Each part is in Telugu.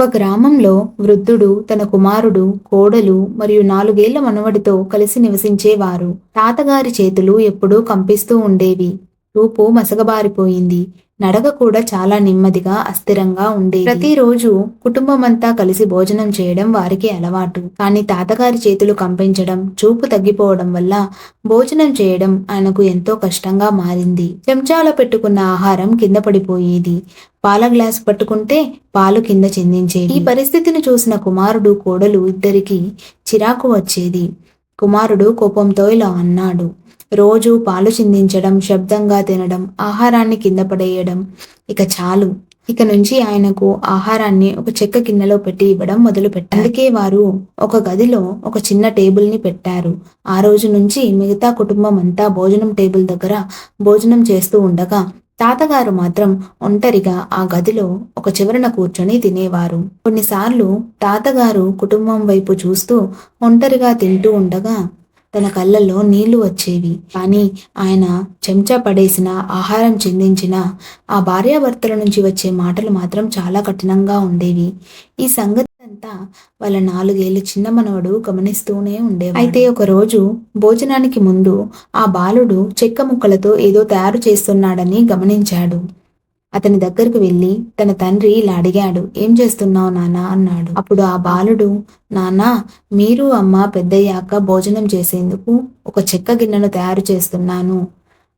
ఒక గ్రామంలో వృద్ధుడు తన కుమారుడు కోడలు మరియు నాలుగేళ్ళ మనవడితో కలిసి నివసించేవారు. తాతగారి చేతులు ఎప్పుడూ కంపిస్తూ ఉండేవి. రూపు మసగబారిపోయింది నడక కూడా చాలా నెమ్మదిగా అస్థిరంగా ఉండేది. ప్రతిరోజు కుటుంబమంతా కలిసి భోజనం చేయడం వారికి అలవాటు. కానీ తాతగారి చేతులు కంపించడం చూపు తగ్గిపోవడం వల్ల భోజనం చేయడం ఆయనకు ఎంతో కష్టంగా మారింది. చెంచాలో పెట్టుకున్న ఆహారం కింద పడిపోయేది. పాల గ్లాస్ పట్టుకుంటే పాలు కింద చెందించేది. ఈ పరిస్థితిని చూసిన కుమారుడు కోడలు ఇద్దరికి చిరాకు వచ్చేది. కుమారుడు కోపంతో ఇలా అన్నాడు. రోజు పాలు చిందించడం శబ్దంగా తినడం ఆహారాన్ని కింద పడేయడం. ఇక చాలు. ఇక నుంచి ఆయనకు ఆహారాన్ని ఒక చెక్క గిన్నెలో పెట్టి ఇవ్వడం మొదలు పెట్టారు అందుకే వారు ఒక గదిలో ఒక చిన్న టేబుల్ని పెట్టారు. ఆ రోజు నుంచి మిగతా కుటుంబం అంతా భోజనం టేబుల్ దగ్గర భోజనం చేస్తూ ఉండగా తాతగారు మాత్రం ఒంటరిగా ఆ గదిలో ఒక చివరన కూర్చొని తినేవారు. కొన్నిసార్లు తాతగారు కుటుంబం వైపు చూస్తూ ఒంటరిగా తింటూ ఉండగా తన కళ్ళల్లో నీళ్ళు వచ్చేవి. కానీ ఆయన చెంచా పడేసిన ఆహారం చిందించిన ఆ భార్యాభర్తల నుంచి వచ్చే మాటలు మాత్రం చాలా కఠినంగా ఉండేవి. ఈ సంగతి అంతా వాళ్ళ నాలుగేళ్ళ చిన్న మనవడు గమనిస్తూనే ఉండేవి అయితే ఒక రోజు భోజనానికి ముందు ఆ బాలుడు చెక్క ముక్కలతో ఏదో తయారు చేస్తున్నాడని గమనించాడు. అతని దగ్గరకు వెళ్ళి తన తండ్రి ఇలా అడిగాడు ఏం చేస్తున్నావు నానా అన్నాడు. అప్పుడు ఆ బాలుడు నానా మీరు అమ్మ పెద్దయ్యాక భోజనం చేసేందుకు ఒక చెక్క గిన్నెను తయారు చేస్తున్నాను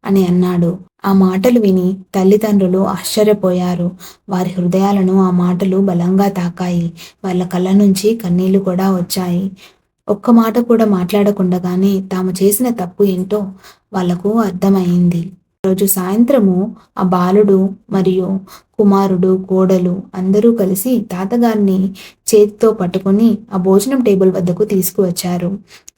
అని అన్నాడు. ఆ మాటలు విని తల్లిదండ్రులు ఆశ్చర్యపోయారు. వారి హృదయాలను ఆ మాటలు బలంగా తాకాయి. వాళ్ళ కళ్ళ నుంచి కన్నీళ్ళు కూడా వచ్చాయి. ఒక్క మాట కూడా మాట్లాడకుండగానే తాము చేసిన తప్పు ఏంటో వాళ్ళకు అర్థమైంది. రోజు సాయంత్రము ఆ బాలుడు మరియు కుమారుడు కోడలు అందరూ కలిసి తాతగారిని చేతితో పట్టుకుని ఆ భోజనం టేబుల్ వద్దకు తీసుకువచ్చారు.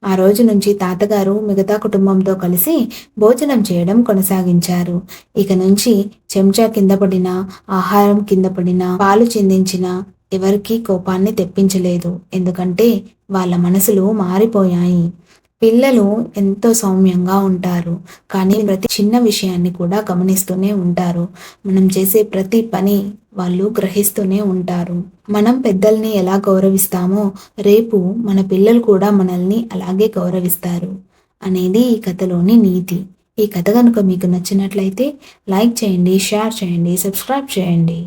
ఆ రోజు నుంచి తాతగారు మిగతా కుటుంబంతో కలిసి భోజనం చేయడం కొనసాగించారు. ఇక నుంచి చెంచా కింద పడిన ఆహారం కింద పడిన పాలు చిందించిన ఎవరికీ కోపాన్ని తెప్పించలేదు. ఎందుకంటే వాళ్ళ మనసులు మారిపోయాయి. పిల్లలు ఎంతో సౌమ్యంగా ఉంటారు. కానీ ప్రతి చిన్న విషయాన్ని కూడా గమనిస్తూనే ఉంటారు. మనం చేసే ప్రతి పని వాళ్ళు గ్రహిస్తూనే ఉంటారు. మనం పెద్దల్ని ఎలా గౌరవిస్తామో రేపు మన పిల్లలు కూడా మనల్ని అలాగే గౌరవిస్తారు అనేది ఈ కథలోని నీతి. ఈ కథ కనుక మీకు నచ్చినట్లయితే లైక్ చేయండి షేర్ చేయండి సబ్స్క్రైబ్ చేయండి.